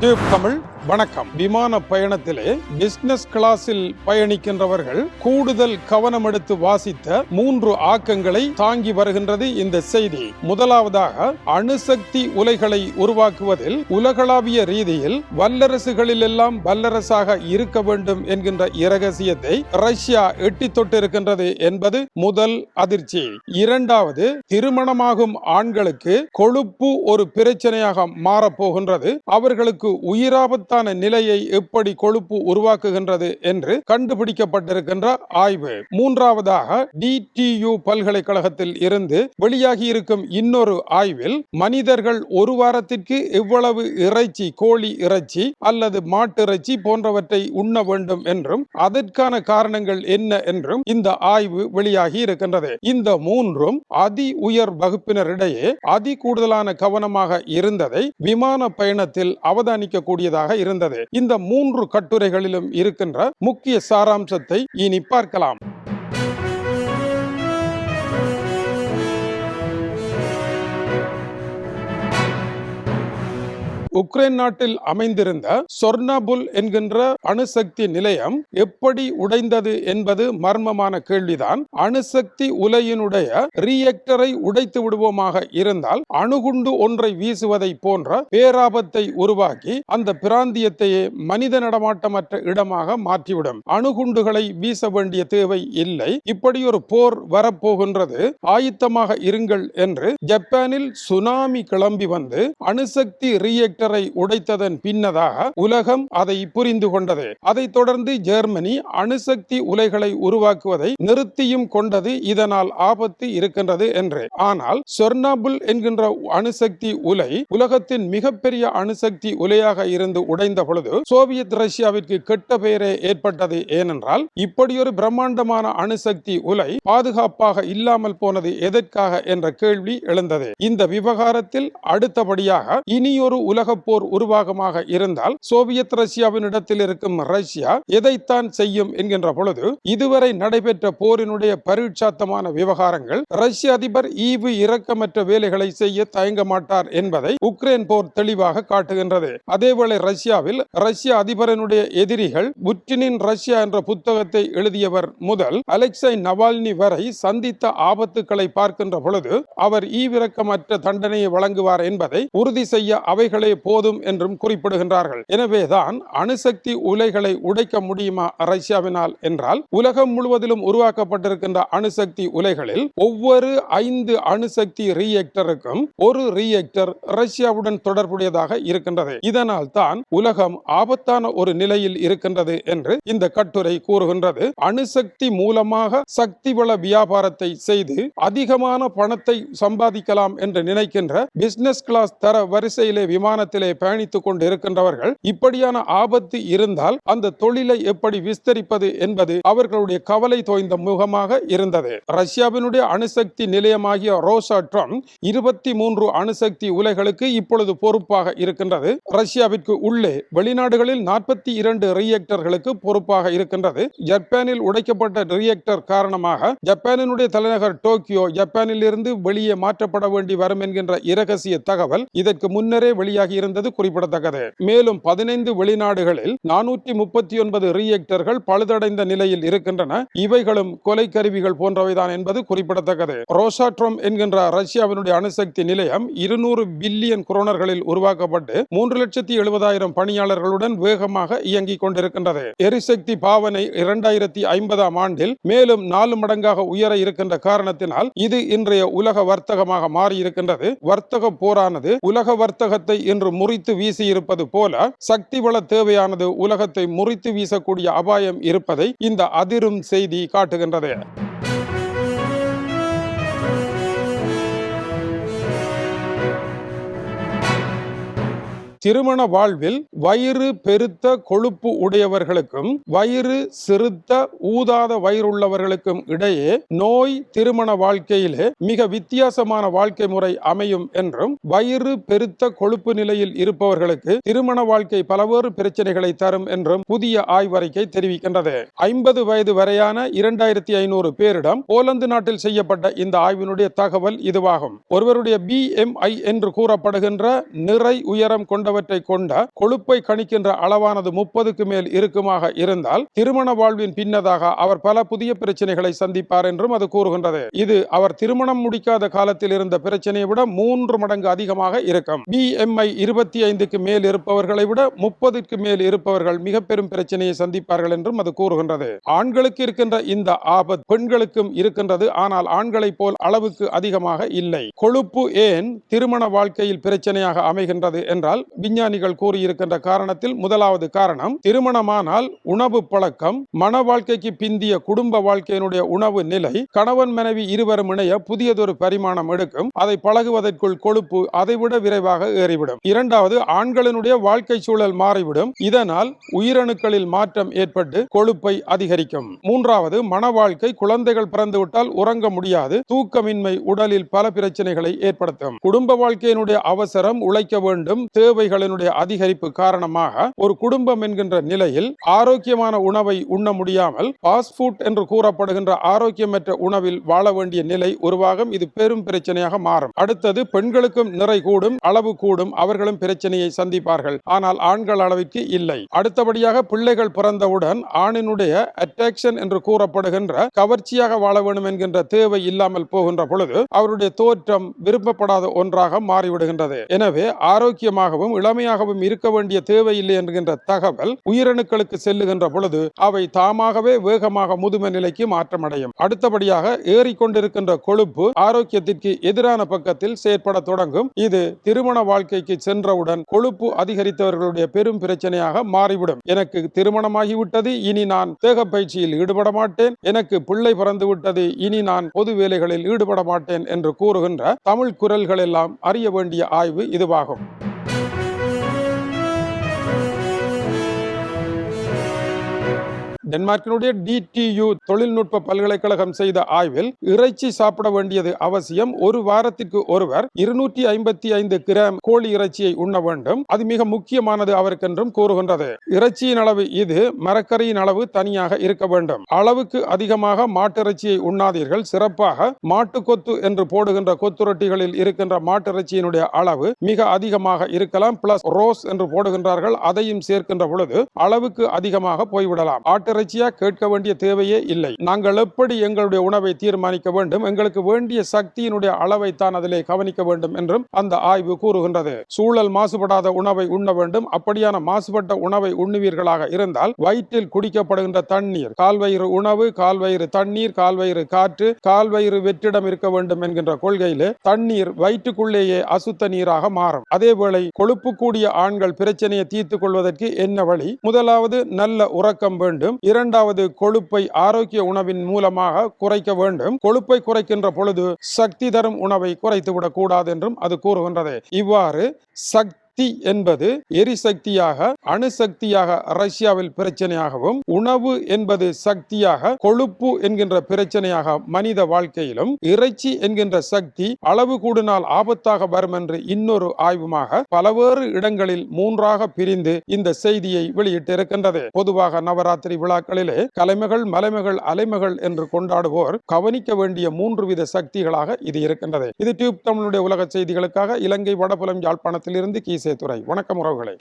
Tube Tamil வணக்கம். விமான பயணத்திலே பிசினஸ் கிளாஸில் பயணிக்கின்றவர்கள் கூடுதல் கவனம் எடுத்து வாசித்த மூன்று ஆக்கங்களை தாங்கி வருகின்றது இந்த செய்தி. முதலாவதாக அணுசக்தி உலைகளை உருவாக்குவதில் உலகளாவிய ரீதியில் வல்லரசுகளில் எல்லாம் வல்லரசாக இருக்க வேண்டும் என்கின்ற இரகசியத்தை ரஷ்யா எட்டி தொட்டிருக்கின்றது என்பது முதல் அதிர்ச்சி. இரண்டாவது திருமணமாகும் ஆண்களுக்கு கொழுப்பு ஒரு பிரச்சனையாக மாறப்போகின்றது. அவர்களுக்கு ஆபத்தான நிலையை எப்படி கொழுப்பு உருவாக்குகின்றது என்று கண்டுபிடிக்கப்பட்டிருக்கின்ற ஆய்வு. மூன்றாவதாக டிடியு பல்கலைக்கழகத்தில் இருந்து வெளியாகி இருக்கும் இன்னொரு ஆய்வில் மனிதர்கள் ஒரு வாரத்திற்கு எவ்வளவு இறைச்சி கோழி இறைச்சி அல்லது மாட்டிறைச்சி போன்றவற்றை உண்ண வேண்டும் என்றும் அதற்கான காரணங்கள் என்ன என்றும் இந்த ஆய்வு வெளியாகி இருக்கின்றது இந்த மூன்றும் அதி உயர் வகுப்பினரிடையே அதி கூடுதலான கவனமாக இருந்ததை விமான பயணத்தில் அவதானிக்க கூடியதாக இருந்தது. இந்த மூன்று கட்டுரைகளிலும் இருக்கின்ற முக்கிய சாராம்சத்தை இனி பார்க்கலாம். உக்ரைன் நாட்டில் அமைந்திருந்த சொர்ணபுல் என்கின்ற அணுசக்தி நிலையம் எப்படி உடைந்தது என்பது மர்மமான கேள்விதான். அணுசக்தி உலையினுடைய ரியக்டரை உடைத்து விடுவோமாக இருந்தால் அணுகுண்டு ஒன்றை வீசுவதை போன்ற பேராபத்தை உருவாக்கி அந்த பிராந்தியத்தையே மனித நடமாட்டமற்ற இடமாக மாற்றிவிடும். அணுகுண்டுகளை வீச வேண்டிய தேவை இல்லை. இப்படி ஒரு போர் வரப்போகின்றது. ஆயத்தமாக இருங்கள் என்று ஜப்பானில் சுனாமி கிளம்பி வந்து அணுசக்தி ரியக்டர் உடைத்ததன் பின்னதாக உலகம் அதை புரிந்து கொண்டது. அதைத் தொடர்ந்து ஜெர்மனி அணுசக்தி உலைகளை உருவாக்குவதை நிறுத்தியும் கொண்டது இதனால் ஆபத்து இருக்கின்றது என்று. ஆனால் சொர்ணாபுல் என்கின்ற அணுசக்தி உலை உலகத்தின் மிகப்பெரிய அணுசக்தி உலையாக இருந்து உடைந்த பொழுது சோவியத் ரஷ்யாவிற்கு கெட்ட பெயரே ஏற்பட்டது ஏனென்றால் இப்படியொரு பிரம்மாண்டமான அணுசக்தி உலை பாதுகாப்பாக இல்லாமல் போனது எதற்காக என்ற கேள்வி எழுந்தது. இந்த விவகாரத்தில் அடுத்தபடியாக இனியொரு உலக போர் உருவாகமாக இருந்தால் சோவியத் ரஷ்யாவின் இடத்தில் இருக்கும் ரஷ்யா எதைத்தான் செய்யும் என்கின்ற பொழுது இதுவரை நடைபெற்ற போரினுடைய பரீட்சாத்தமான விவகாரங்கள் ரஷ்ய அதிபர் ஈவு இரக்கமற்ற வேலைகளை செய்ய தயங்க மாட்டார் என்பதை உக்ரைன் போர் தெளிவாக காட்டுகின்றது. அதேவேளை ரஷ்யாவில் ரஷ்ய அதிபரனுடைய எதிரிகள் புட்டினின் ரஷ்யா என்ற புத்தகத்தை எழுதியவர் முதல் அலெக்சை நவால்னி வரை சந்தித்த ஆபத்துக்களை பார்க்கின்ற பொழுது அவர் ஈவிரக்கமற்ற தண்டனையை வழங்குவார் என்பதை உறுதி செய்ய அவைகளே போதும் என்றும் குறிப்பிடுகின்றார்கள். எனவேதான் அணுசக்தி உலைகளை உடைக்க முடியுமா ரஷ்யாவினால் என்றால் உலகம் முழுவதிலும் உருவாக்கப்பட்டிருக்கின்ற அணுசக்தி உலைகளில் ஒவ்வொரு ஐந்து அணுசக்தி ரியாக்டருக்கும் ஒரு ரியாக்டர் ரஷ்யாவுடன் தொடர்புடையதாக இருக்கின்றது. இதனால் தான் உலகம் ஆபத்தான ஒரு நிலையில் இருக்கின்றது என்று இந்த கட்டுரை கூறுகின்றது. அணுசக்தி மூலமாக சக்தி வள வியாபாரத்தை செய்து அதிகமான பணத்தை சம்பாதிக்கலாம் என்று நினைக்கின்ற பிசினஸ் கிளாஸ் தர வரிசையிலே விமானத்திலே பயணித்துக் கொண்டு இருக்கின்றவர்கள் இப்படியான ஆபத்து இருந்தால் அந்த தொழிலை எப்படி விஸ்தரிப்பது என்பது அவர்களுடைய கவலை தோய்ந்த முகமாக இருந்தது. ரஷ்யாவினுடைய அணுசக்தி நிலையமாகிய ரோசாட்ரம் இருபத்தி மூன்று அணுசக்தி உலைகளுக்கு இப்பொழுது பொறுப்பாக இருக்கின்றது. ரஷ்யாவிற்கு உள்ளே வெளிநாடுகளில் நாற்பத்தி இரண்டு ரியாக்டர்களுக்கு பொறுப்பாக இருக்கின்றது. ஜப்பானில் உடைக்கப்பட்ட ரியாக்டர் காரணமாக ஜப்பானினுடைய தலைநகர் டோக்கியோ ஜப்பானில் இருந்து வெளியே மாற்றப்பட வேண்டி வரும் என்கின்ற இரகசிய தகவல் இதற்கு முன்னரே வெளியாகி இருந்தது குறிப்பிடத்தக்கது. மேலும் பதினைந்து வெளிநாடுகளில் நானூற்றி முப்பத்தி ஒன்பது ரியாக்டர்கள் பழுதடைந்த நிலையில் இருக்கின்றன. இவைகளும் கொலை கருவிகள் போன்றவைதான் என்பது குறிப்பிடத்தக்கது. ரோசாட்ரோம் என்கின்ற ரஷ்யாவினுடைய அணுசக்தி நிலையம் இருநூறு பில்லியன் குரோனர்களில் உருவாக்கப்பட்டு மூன்று லட்சத்தி எழுபதாயிரம் பணியாளர்களுடன் வேகமாக இயங்கிக் கொண்டிருக்கின்றது. எரிசக்தி பாவனை இரண்டாயிரத்தி ஐம்பதாம் ஆண்டில் மேலும் நாலு மடங்காக உயர இருக்கின்ற காரணத்தினால் இது இன்றைய உலக வர்த்தகமாக மாறி இருக்கின்றது வர்த்தக போரானது உலக வர்த்தகத்தை இன்று முறித்து வீசி இருப்பது போல சக்தி வள தேவையானது உலகத்தை முறித்து வீசக்கூடிய அபாயம் இருப்பதை இந்த அதிரும் செய்தி காட்டுகின்றது. திருமண வாழ்வில் வயிறு பெருத்த கொழுப்பு உடையவர்களுக்கும் வயிறு சிறுத்த ஊதாத வயிறுள்ளவர்களுக்கும் இடையே நோய் திருமண வாழ்க்கையிலே மிக வித்தியாசமான வாழ்க்கை முறை அமையும் என்றும் வயிறு பெருத்த கொழுப்பு நிலையில் இருப்பவர்களுக்கு திருமண வாழ்க்கை பலவேறு பிரச்சனைகளை தரும் என்றும் புதிய ஆய்வறிக்கை தெரிவிக்கின்றது. ஐம்பது வயது வரையான இரண்டாயிரத்தி ஐநூறு பேரிடம் போலந்து நாட்டில் செய்யப்பட்ட இந்த ஆய்வினுடைய தகவல் இதுவாகும். ஒருவருடைய பி எம் ஐ என்று கூறப்படுகின்ற நிறை உயரம் கொண்ட போன்றவற்றை கொண்ட கொழுப்பை கணிக்கின்ற அளவானது முப்பதுக்கு மேல் இருக்குமாக இருந்தால் திருமண வாழ்வின் பின்னதாக அவர் பல புதிய பிரச்சனைகளை சந்திப்பார் என்றும் அது கூறுகின்றது. இது அவர் திருமணம் முடிக்காத காலத்தில் இருந்த பிரச்சனையை விட மூன்று மடங்கு அதிகமாக இருக்கும். பிஎம்ஐ இருபத்தி ஐந்துக்கு மேல் இருப்பவர்களை விட முப்பதுக்கு மேல் இருப்பவர்கள் மிக பெரும் பிரச்சனையை சந்திப்பார்கள் என்றும் அது கூறுகின்றது. ஆண்களுக்கு இருக்கின்ற இந்த ஆபத் பெண்களுக்கும் இருக்கின்றது. ஆனால் ஆண்களை போல் அளவுக்கு அதிகமாக இல்லை. கொழுப்பு ஏன் திருமண வாழ்க்கையில் பிரச்சனையாக அமைகின்றது என்றால் விஞ்ஞானிகள் கூறியிருக்கின்ற காரணத்தில் முதலாவது காரணம் திருமணமானால் உணவு பழக்கம் மன வாழ்க்கைக்கு பிந்திய குடும்ப வாழ்க்கையினுடைய உணவு நிலை கணவன் மனைவி இருவரும் இணைய புதியதொரு பரிமாணம் எடுக்கும் அதை பழகுவதற்குள் கொழுப்பு அதைவிட விரைவாக ஏறிவிடும். இரண்டாவது ஆண்களினுடைய வாழ்க்கை சூழல் மாறிவிடும் இதனால் உயிரணுக்களில் மாற்றம் ஏற்பட்டு கொழுப்பை அதிகரிக்கும். மூன்றாவது மன வாழ்க்கை குழந்தைகள் பிறந்துவிட்டால் உறங்க முடியாது தூக்கமின்மை உடலில் பல பிரச்சனைகளை ஏற்படுத்தும். குடும்ப வாழ்க்கையினுடைய அவசரம் உழைக்க வேண்டும் தேவைகள் நோய்களினுடைய அதிகரிப்பு காரணமாக ஒரு குடும்பம் என்கின்ற நிலையில் ஆரோக்கியமான உணவை உண்ண முடியாமல் ஃபாஸ்ட் என்று கூறப்படுகின்ற ஆரோக்கியமற்ற உணவில் வாழ வேண்டிய நிலை உருவாகும். இது பெரும் பிரச்சனையாக மாறும். அடுத்தது பெண்களுக்கும் நிறை கூடும் அளவு கூடும் அவர்களும் பிரச்சனையை சந்திப்பார்கள். ஆனால் ஆண்கள் அளவிற்கு இல்லை. அடுத்தபடியாக பிள்ளைகள் பிறந்தவுடன் ஆணினுடைய அட்ராக்ஷன் என்று கூறப்படுகின்ற கவர்ச்சியாக வாழ வேண்டும் என்கின்ற தேவை இல்லாமல் போகின்ற பொழுது அவருடைய தோற்றம் விரும்பப்படாத ஒன்றாக மாறிவிடுகின்றது. எனவே ஆரோக்கியமாகவும் இளமையாகவும் இருக்க வேண்டிய தேவையில்லை என்கின்ற தகவல் உயிரணுக்களுக்கு செல்லுகின்ற பொழுது அவை தாமாகவே வேகமாக முதுமை நிலைக்கு மாற்றமடையும். அடுத்தபடியாக ஏறிக்கொண்டிருக்கின்ற கொழுப்பு ஆரோக்கியத்திற்கு எதிரான பக்கத்தில் செயற்பட தொடங்கும். இது திருமண வாழ்க்கைக்கு சென்றவுடன் கொழுப்பு அதிகரித்தவர்களுடைய பெரும் பிரச்சனையாக மாறிவிடும். எனக்கு திருமணமாகிவிட்டது இனி நான் தேக பயிற்சியில் ஈடுபட மாட்டேன். எனக்கு பிள்ளை பிறந்து விட்டது இனி நான் பொது வேலைகளில் ஈடுபட மாட்டேன் என்று கூறுகின்ற தமிழ் குரல்கள் எல்லாம் அறிய வேண்டிய ஆய்வு இதுவாகும். டென்மார்க்கினுடைய டிடியு தொழில்நுட்ப பல்கலைக்கழகம் செய்த ஆய்வில் இறைச்சி சாப்பிட வேண்டியது அவசியம். ஒரு வாரத்திற்கு ஒருவர் இருநூற்றி ஐம்பத்தி ஐந்து கிராம் கோழி இறைச்சியை உண்ண வேண்டும். அது மிக முக்கியமானது அவருக்கென்றும் கூறுகின்றது. இறைச்சியின் அளவு இது மரக்கறியின் அளவு தனியாக இருக்க வேண்டும். அளவுக்கு அதிகமாக மாட்டிறைச்சியை உண்ணாதீர்கள். சிறப்பாக மாட்டு கொத்து என்று போடுகின்ற கொத்து ரொட்டிகளில் இருக்கின்ற மாட்டிறைச்சியினுடைய அளவு மிக அதிகமாக இருக்கலாம். பிளஸ் ரோஸ் என்று போடுகின்றார்கள். அதையும் சேர்க்கின்ற பொழுது அளவுக்கு அதிகமாக போய்விடலாம். ஆட்டிறைச்சியா கேட்க வேண்டிய தேவையே இல்லை. நாங்கள் எப்படி எங்களுடைய உணவை தீர்மானிக்க வேண்டும்? எங்களுக்கு வேண்டிய சக்தியினுடைய அளவை தான் அதிலே கவனிக்க வேண்டும் என்றும் அந்த ஆய்வு கூறுகின்றது. சூழல் மாசுபடாத உணவை உண்ண வேண்டும். அப்படியான மாசுபட்ட உணவை உண்ணுவீர்களாக இருந்தால் வயிற்றில் குடிக்கப்படுகின்ற தண்ணீர் கால்வயிறு உணவு கால்வயிறு தண்ணீர் கால்வயிறு காற்று கால்வயிறு வெற்றிடம் இருக்க வேண்டும் என்கின்ற கொள்கையிலே தண்ணீர் வயிற்றுக்குள்ளேயே அசுத்த நீராக மாறும். அதேவேளை கொழுப்பு கூடிய ஆண்கள் பிரச்சனையை தீர்த்துக் கொள்வதற்கு என்ன வழி? முதலாவது நல்ல உறக்கம் வேண்டும். இரண்டாவது கொழுப்பை ஆரோக்கிய உணவின் மூலமாக குறைக்க வேண்டும். கொழுப்பை குறைக்கின்ற பொழுது சக்தி தரும் உணவை குறைத்து விடக் கூடாது என்றும் அது கூறுகின்றது. இவ்வாறு சக்தி என்பது எரிசக்தியாக அணுசக்தியாக ரஷ்யாவில் பிரச்சனையாகவும் உணவு என்பது சக்தியாக கொழுப்பு என்கின்ற பிரச்சனையாக மனித வாழ்க்கையிலும் இறைச்சி என்கின்ற சக்தி அளவு கூடினால் ஆபத்தாக வரும் என்று இன்னொரு ஆய்வுமாக பலவேறு இடங்களில் மூன்றாக பிரிந்து இந்த செய்தியை வெளியிட்டிருக்கின்றது. பொதுவாக நவராத்திரி விழாக்களிலே கலைமகள் மலைமகள் அலைமகள் என்று கொண்டாடுவோர் கவனிக்க வேண்டிய மூன்று வித சக்திகளாக இது இருக்கின்றது. இது டியூப் தமிழுடைய உலக செய்திகளுக்காக இலங்கை வடபுலம் யாழ்ப்பாணத்திலிருந்து கீச இசைத்துறை. வணக்கம் உறவுகளை.